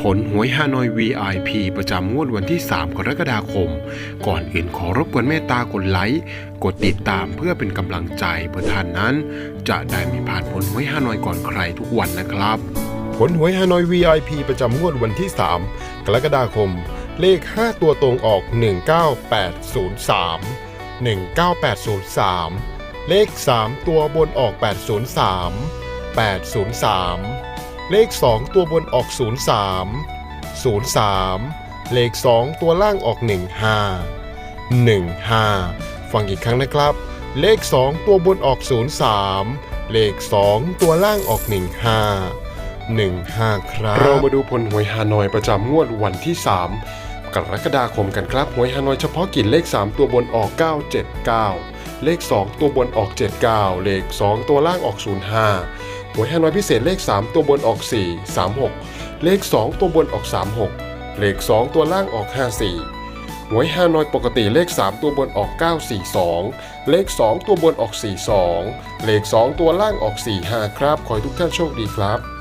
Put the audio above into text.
ผลหวยฮานอย VIP ประจำงวดวันที่ 3 กรกฎาคม ก่อนอื่นขอรบกวนเมตตากดไลค์ กดติดตามเพื่อเป็นกำลังใจเพื่อท่านนั้น จะได้ไม่พลาดผลหวยฮานอยก่อนใครทุกวันนะครับ ผลหวยฮานอย VIP ประจำงวดวันที่ 3 กรกฎาคม เลข 5 ตัวตรงออก 19803 19803 เลข 3 ตัวบนออก 803 803 เลข 2 ตัวบนออก 03 03 เลข 2 ตัวล่างออก 15 15 ฟังอีกครั้งนะครับ เลข 2 ตัวบนออก 03 เลข 2 ตัวล่างออก 15 15 ครับ เรามาดูผลหวยฮานอยประจำงวดวันที่ 3 กรกฎาคมกันครับ หวยฮานอยเฉพาะกิจเลข 3 ตัวบนออก 979 เลข 2 ตัวบนออก 79 เลข 2 ตัวล่างออก 05 หวยฮานอยพิเศษเลข 3 ตัวบนออก 4 36 เลข 2 ตัวบนออก 36 เลข 2 ตัวล่างออก 54 หวยฮานอยปกติเลข 3 ตัวบนออก 942 เลข 2 ตัวบนออก 42 เลข 2 ตัวล่างออก 45 ครับ ขอให้ทุกท่านโชคดีครับ